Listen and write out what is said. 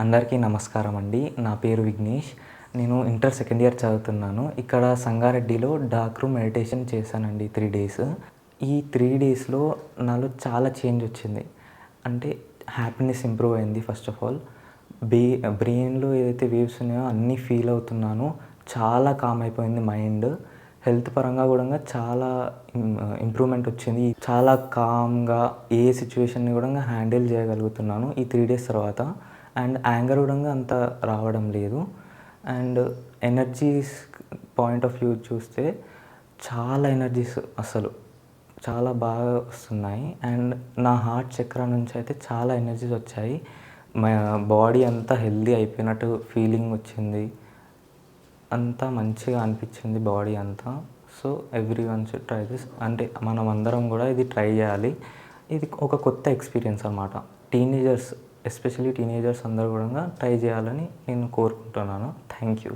అందరికీ నమస్కారం అండి. నా పేరు విఘ్నేష్. నేను ఇంటర్ సెకండ్ ఇయర్ చదువుతున్నాను. ఇక్కడ సంగారెడ్డిలో డార్క్ మెడిటేషన్ చేశానండి త్రీ డేస్. ఈ త్రీ డేస్లో నాలో చాలా చేంజ్ వచ్చింది. అంటే హ్యాపీనెస్ ఇంప్రూవ్ అయింది ఫస్ట్ ఆఫ్ ఆల్. బే బ్రెయిన్లో ఏదైతే వేవ్స్ ఉన్నాయో అన్నీ ఫీల్ అవుతున్నాను. చాలా కామ్ అయిపోయింది మైండ్. హెల్త్ పరంగా కూడా చాలా ఇంప్రూవ్మెంట్ వచ్చింది. చాలా కామ్గా ఏ సిచ్యువేషన్ని కూడా హ్యాండిల్ చేయగలుగుతున్నాను ఈ త్రీ డేస్ తర్వాత. అండ్ యాంగర్ కూడా అంత రావడం లేదు. And energies point of view చూస్తే చాలా ఎనర్జీస్ అసలు చాలా బాగా వస్తున్నాయి. అండ్ నా హార్ట్ చక్ర నుంచి అయితే చాలా ఎనర్జీస్ వచ్చాయి. మా బాడీ అంతా హెల్దీ అయిపోయినట్టు ఫీలింగ్ వచ్చింది. అంతా మంచిగా అనిపించింది బాడీ అంతా. So everyone should try this. అంటే మనం అందరం కూడా ఇది ట్రై చేయాలి. ఇది ఒక కొత్త ఎక్స్పీరియన్స్ అనమాట టీనేజర్స్ ఎస్పెషల్లీ టీనేజర్స్ అందరూ కూడా ట్రై చేయాలని నేను కోరుకుంటున్నాను. Thank you